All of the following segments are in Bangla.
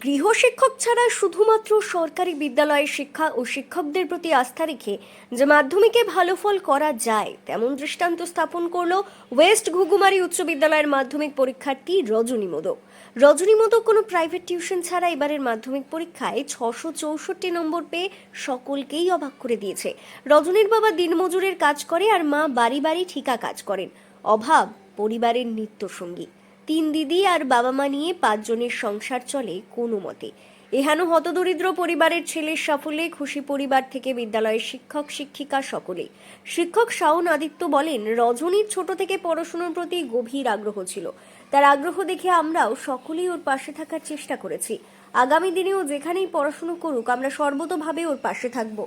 গৃহশিক্ষক ছাড়া শুধুমাত্র সরকারি বিদ্যালয়ের শিক্ষা ও শিক্ষকদের প্রতি আস্থা রেখে যে মাধ্যমিকে ভালো ফল করা যায়, তেমন দৃষ্টান্ত স্থাপন করল ওয়েস্ট ঘুঘুমারি উচ্চ বিদ্যালয়ের মাধ্যমিক পরীক্ষার্থী রজনী মোদক। রজনী মোদক কোনো প্রাইভেট টিউশন ছাড়া এবারের মাধ্যমিক পরীক্ষায় ছশো চৌষট্টি নম্বর পেয়ে সকলকেই অবাক করে দিয়েছে। রজনীর বাবা দিনমজুরের কাজ করে আর মা বাড়ি বাড়ি ঠিকা কাজ করেন। অভাব, পরিবারের নিত্যসঙ্গী। তিন দিদি আর বাবা মা নিয়ে পাঁচজনের সংসার চলে কোনো মতে। এহেন হতদরিদ্র পরিবারের ছেলের সাফল্যে খুশি পরিবার থেকে বিদ্যালয়ের শিক্ষক, শিক্ষিকা সকলে। শিক্ষক শাওন আদিত্য বলেন, রজনীর ছোট থেকে পড়াশুনোর প্রতি গভীর আগ্রহ ছিল। তার আগ্রহ দেখে আমরাও সকলেই ওর পাশে থাকার চেষ্টা করেছি। আগামী দিনেও যেখানেই পড়াশুনো করুক, আমরা সর্বতোভাবে ওর পাশে থাকব।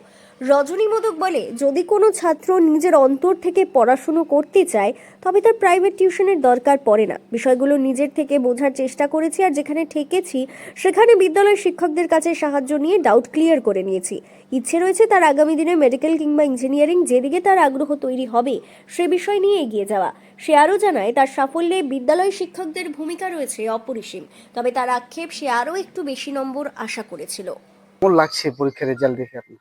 রজনী মোদক বলে, যদি কোনো ছাত্র নিজের অন্তর থেকে পড়াশুনো করতে চায়, তবে তার প্রাইভেট টিউশনের দরকার পড়ে না। বিষয়গুলো নিজের থেকে বোঝার চেষ্টা করেছি আর যেখানে ঠেকেছি, সেখানে বিদ্যালয়ের শিক্ষকদের কাছে সাহায্য নিয়ে ডাউট ক্লিয়ার করে নিয়েছি। ইচ্ছে রয়েছে তার আগামী দিনে মেডিকেল কিংবা ইঞ্জিনিয়ারিং যেদিকে তার আগ্রহ তৈরি হবে, সে বিষয় নিয়ে এগিয়ে যাওয়া। সে আরও জানায় তার সাফল্যে বিদ্যালয় শিক্ষকদের ভূমিকা রয়েছে অপরিসীম তবে তার আক্ষেপ সে আরও একটু বেশি নম্বর আশা করেছিল। কেমন লাগছে পরীক্ষার রেজাল্ট দেখে আপনি?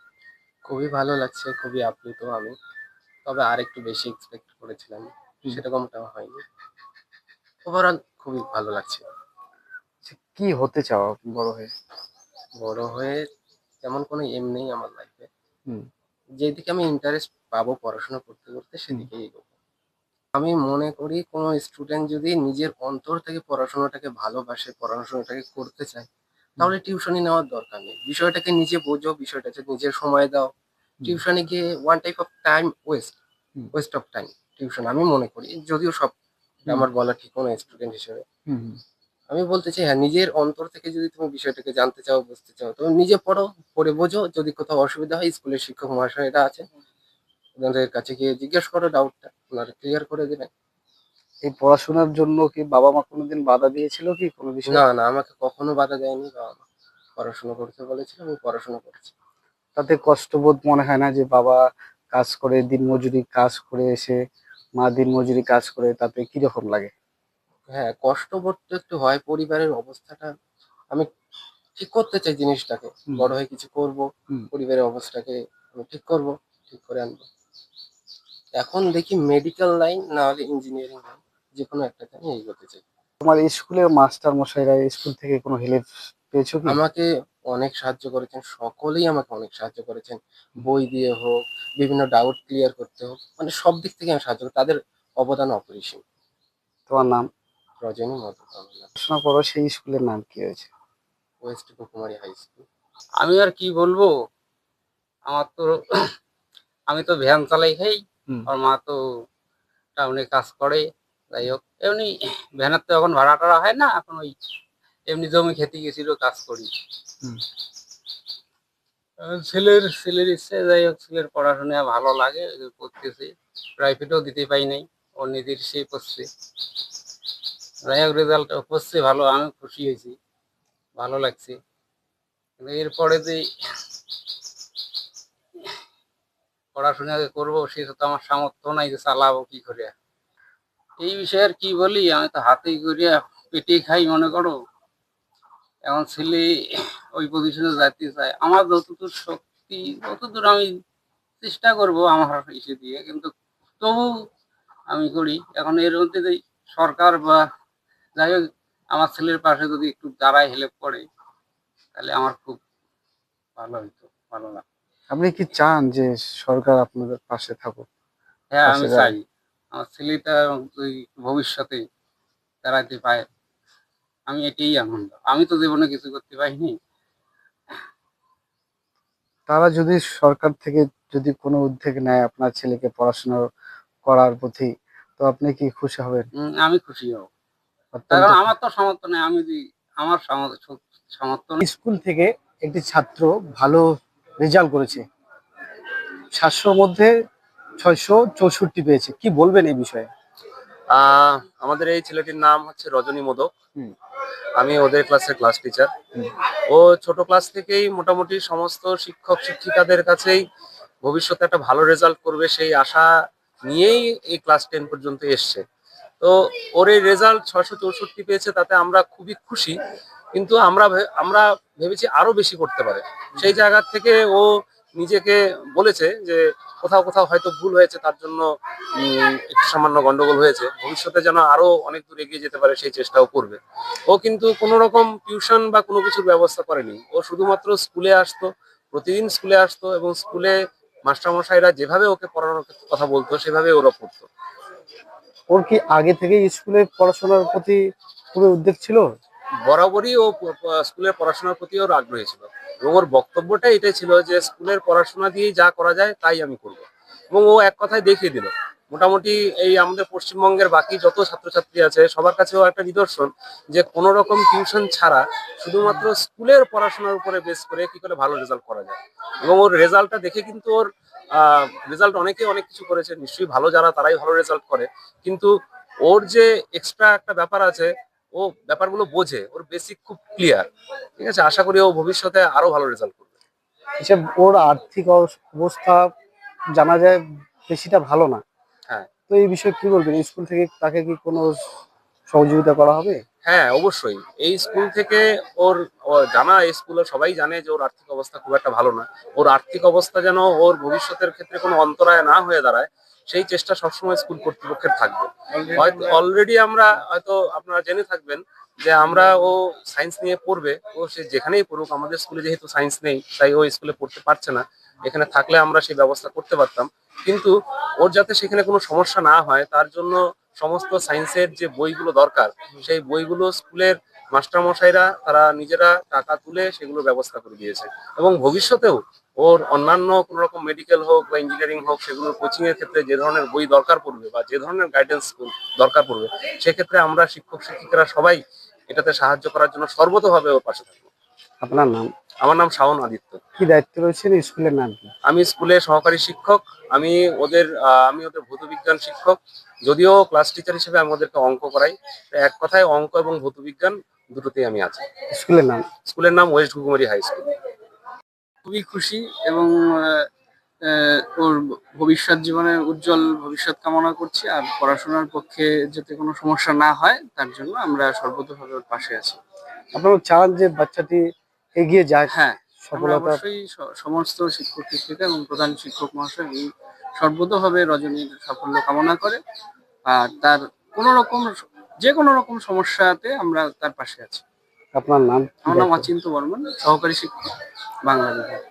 খুবই ভালো লাগছে খুবই আপ্লুত আমি। তবে আর একটু বেশি এক্সপেক্ট করেছিলাম সেরকমটা হয়নি। ওভারঅল খুবই ভালো লাগছে। আচ্ছা, কি হতে চাও আপনি বড় হয়ে? বড় হয়ে তেমন কোনো এম নেই আমার লাইফে হুম। যেদিকে আমি ইন্টারেস্ট পাবো পড়াশোনা করতে করতে সেদিকেই এগোবো। আমি মনে করি কোনো স্টুডেন্ট যদি নিজের অন্তর থেকে পড়াশোনাটাকে ভালোবাসে পড়াশোনাটাকে করতে চায় তাহলে টিউশনি নেওয়ার দরকার নেই। বিষয়টাকে নিজে বোঝো বিষয়টাকে নিজের সময় দাও। টিউশনে গিয়ে one type of time waste waste of time tuition আমি মনে করি। যদিও সব আমার বলা ঠিক কোনো স্টুডেন্ট হিসেবে। আমি বলতে চাই হ্যাঁ নিজের অন্তর থেকে যদি তুমি বিষয়টাকে জানতে চাও বুঝতে চাও তুমি নিজে পড়ো পড়ে বোঝো। যদি কোথাও অসুবিধা হয় স্কুলের শিক্ষক মহাশয়রা আছে ওনাদের কাছে গিয়ে জিজ্ঞেস করো ডাউটটা ওনারা ক্লিয়ার করে দেবেন? এই পড়াশোনার জন্য কি বাবা মা কোনোদিন বাধা দিয়েছিল কি কোনো বিষয়? না না আমাকে কখনো বাধা দেয়নি বাবা মা। পড়াশোনা করতে বলেছিল আমি পড়াশোনা করেছি। তাতে কষ্টবোধ মনে হয় না যে বাবা কাজ করে দিন দিনমজুরি কাজ করে এসে মা দিনমজুরি কাজ করে তাতে কীরকম লাগে? হ্যাঁ কষ্টবোধ করতে একটু হয় পরিবারের অবস্থাটা আমি ঠিক করতে চাই জিনিসটাকে। বড় হয়ে কিছু করব পরিবারের অবস্থাকে আমি ঠিক করব ঠিক করে আনব। এখন দেখি মেডিকেল লাইন না হলে ইঞ্জিনিয়ারিং লাইন যে কোনো একটাতে আমি এগোতে চাই। তোমার স্কুলের মাস্টার মশাইরা স্কুল থেকে কোনো হেল্প পেয়েছ কি? আমাকে অনেক সাহায্য করেছেন সকলেই আমাকে অনেক সাহায্য করেছেন। বই দিয়ে হোক বিভিন্ন ডাউট ক্লিয়ার করতে হোক মানে সব দিক থেকে আমি সাহায্য করি তাদের অবদান অপরিসীম। তোমার নাম? রজনী পড়াশোনা করো সেই স্কুলের নাম কি হয়েছে? West Kukumari high school. আমি আর কি বলব? আমার তো আমি তো ভ্যান চালাই খাই। আর মা তো টাউনে কাজ করে যাই হোক। এমনি ভ্যানের তো এখন ভাড়া টাড়া হয় না এখন ওই এমনি জমি খেতে গেছিল কাজ করি। ছেলের ছেলের ইচ্ছে যাই হোক ছেলের পড়াশোনা ভালো লাগে করতেছে। প্রাইভেটও দিতে পাই নাই ও নিজের সে করছে। যাই হোক রেজাল্ট করছে ভালো আমি খুশি হয়েছি ভালো লাগছে। এরপরে যে পড়াশোনা যে করব সেটা তো আমার সামর্থ্য নাই যে চালাবো কি করে। এই বিষয়ে আর কি বলি, আমি তো হাতেই করিয়া পেটে খাই, মনে করো। এখন ছেলে ওই পজিশনে যাইতে চায়। আমার যতদূর শক্তি, ততদূর আমি চেষ্টা করব আমার ইসে দিয়ে। কিন্তু তবু আমি করি, এখন এর মধ্যে যে সরকার বা যাই হোক, আমার ছেলের পাশে যদি একটু দাঁড়ায় হেল্প করে, তাহলে আমার খুব ভালো হইতো, ভালো লাগে আপনি কি চান যে সরকার আপনাদের পাশে থাকুক? হ্যাঁ আমি পাশে চাই। আমার ছেলেটা ওই ভবিষ্যতে দাঁড়াতে পায় আমি এটাই আনন্দ। আমি তো জীবনে কিছু করতে পারিনি। তারা যদি সরকার থেকে যদি কোনো উদ্যোগ নেয় আপনার ছেলেকে পড়াশোনা করার প্রতি তো আপনি কি খুশি হবেন? উম, আমি খুশি হব। অত্যন্ত কারণ আমার তো সামর্থ্য নেই। আমি যদি আমার সামর্থ্য সামর্থ্য নেই, স্কুল থেকে একটি ছাত্র ভালো রেজাল্ট করেছে। সাতশোর মধ্যে ছয়শো চৌষট্টি পেয়েছে। কি বলবেন এই বিষয়ে? আমাদের এই ছেলেটির নাম হচ্ছে রজনী মোদক। আমি ওদের ক্লাসের ক্লাস টিচার ও ছোট ক্লাস থেকেই মোটামুটি সমস্ত শিক্ষক শিক্ষিকাদের কাছেই ভবিষ্যতে একটা ভালো রেজাল্ট করবে সেই আশা নিয়েই এই ক্লাস টেন পর্যন্ত এসছে। তো ওর এই রেজাল্ট ছয়শো চৌষট্টি পেয়েছে তাতে আমরা খুবই খুশি। কিন্তু আমরা আমরা ভেবেছি আরও বেশি করতে পারে। সেই জায়গা থেকে ও নিজেকে বলেছে যে কোথাও কোথাও হয়তো ভুল হয়েছে, তার জন্য একটু সামান্য গন্ডগোল হয়েছে। ভবিষ্যতে যেন আরও অনেক দূর এগিয়ে যেতে পারে, সেই চেষ্টাও করবে। ও কিন্তু কোনো রকম টিউশন বা কোনো কিছুর ব্যবস্থা করেনি। ও শুধুমাত্র স্কুলে আসতো, প্রতিদিন স্কুলে আসতো এবং স্কুলে মাস্টারমশাইরা যেভাবে ওকে পড়ানোর কথা বলতো, সেভাবে ওরা পড়তো। ওর কি আগে থেকে স্কুলে পড়াশোনার প্রতি খুবই উদ্বেগ ছিল? বরাবরই ও স্কুলের পড়াশোনার প্রতি ওর আগ্রহী ছিল। এবং ওর বক্তব্যটা এটাই ছিল যে স্কুলের পড়াশোনা দিয়েই যা করা যায় তাই আমি করব। এবং ও এক কথায় দেখিয়ে দিল, মোটামুটি এই আমাদের পশ্চিমবঙ্গের বাকি যত ছাত্রছাত্রী আছে সবার কাছেও একটা নিদর্শন যে কোনো রকম টিউশন ছাড়া শুধুমাত্র স্কুলের পড়াশোনার উপরে বেস করে কি করে ভালো রেজাল্ট করা যায়। এবং ওর রেজাল্টটা দেখে কিন্তু ওর রেজাল্ট অনেকে অনেক কিছু করেছে, নিশ্চয়ই ভালো যারা তারাই ভালো রেজাল্ট করে। কিন্তু ওর যে এক্সট্রা একটা ব্যাপার আছে ও ব্যাপারগুলো বোঝে ওর বেসিক খুব ক্লিয়ার ঠিক আছে? আশা করি ও ভবিষ্যতে আরও ভালো রেজাল্ট করবে। হিসেব ওর আর্থিক অবস্থা জানা যায় বেশিটা ভালো না। হ্যাঁ। তো এই বিষয়ে কি বলবেন? স্কুল থেকে তাকে কি কোনো সহযোগিতা করা হবে? হ্যাঁ অবশ্যই। এই স্কুল থেকে ওর জানা এই স্কুলে সবাই জানে যে ওর আর্থিক অবস্থা খুব একটা ভালো না। ওর আর্থিক অবস্থা যেন ওর ভবিষ্যতের ক্ষেত্রে কোনো অন্তরায় না হয়ে দাঁড়ায় সেই চেষ্টা সবসময় স্কুল কর্তৃপক্ষের থাকবে। হয়তো অলরেডি আমরা হয়তো আপনারা জেনে থাকবেন যে আমরা ও সায়েন্স নিয়ে পড়বে ও সে যেখানেই পড়ুক আমাদের স্কুলে যেহেতু সায়েন্স নেই তাই ও স্কুলে পড়তে পারছে না। এখানে থাকলে আমরা সেই ব্যবস্থা করতে পারতাম। কিন্তু ওর যাতে সেখানে কোনো সমস্যা না হয় তার জন্য সমস্ত সায়েন্সের যে বইগুলো দরকার, সেই বইগুলো স্কুলের মাস্টারমশাইরা, তারা নিজেরা টাকা তুলে সেগুলো ব্যবস্থা করে দিয়েছে। এবং ভবিষ্যতেও ওর অন্যান্য কোনো রকম মেডিকেল হোক বা ইঞ্জিনিয়ারিং হোক, সেগুলোর কোচিং এর ক্ষেত্রে যে ধরনের বই দরকার পড়বে বা যে ধরনের গাইডেন্স দরকার পড়বে, সেক্ষেত্রে আমরা শিক্ষক শিক্ষিকারা সবাই এটাতে সাহায্য করার জন্য সর্বতভাবে ওর পাশে থাকব। আপনার নাম? আমার নাম শাওন আদিত্য। কি দায়িত্ব রয়েছেন স্কুলের নাম কি? আমি স্কুলে সহকারী শিক্ষক আমি ওদের আমি ওদের ভৌত বিজ্ঞান শিক্ষক যদিও ক্লাস টিচার হিসেবে আমি ওদেরকে অঙ্ক করাই। এক কথায় অঙ্ক এবং ভৌত বিজ্ঞান দুটোতেই আমি আছি। স্কুলের নাম? স্কুলের নাম ওয়েস্ট ঘুঘুমারি হাই স্কুল। খুবই খুশি এবং ওর ভবিষ্যৎ জীবনে উজ্জ্বল ভবিষ্যৎ কামনা করছি। আর পড়াশোনার পক্ষে যাতে কোনো সমস্যা না হয় তার জন্য আমরা সর্বতভাবে ওর পাশে আছি। আপনারা চান যে বাচ্চাটি এগিয়ে যায় হ্যাঁ সফলতা। সমস্ত শিক্ষক শিক্ষিকা এবং প্রধান শিক্ষক মহাশয় এই সর্বতভাবে রজনীর সাফল্য কামনা করে। আর তার কোনো রকম যে কোনো রকম সমস্যাতে আমরা তার পাশে আছি। আপনার নাম আমার নাম? অচিন্ত বর্মন সহকারী শিক্ষক বাংলা বিভাগ।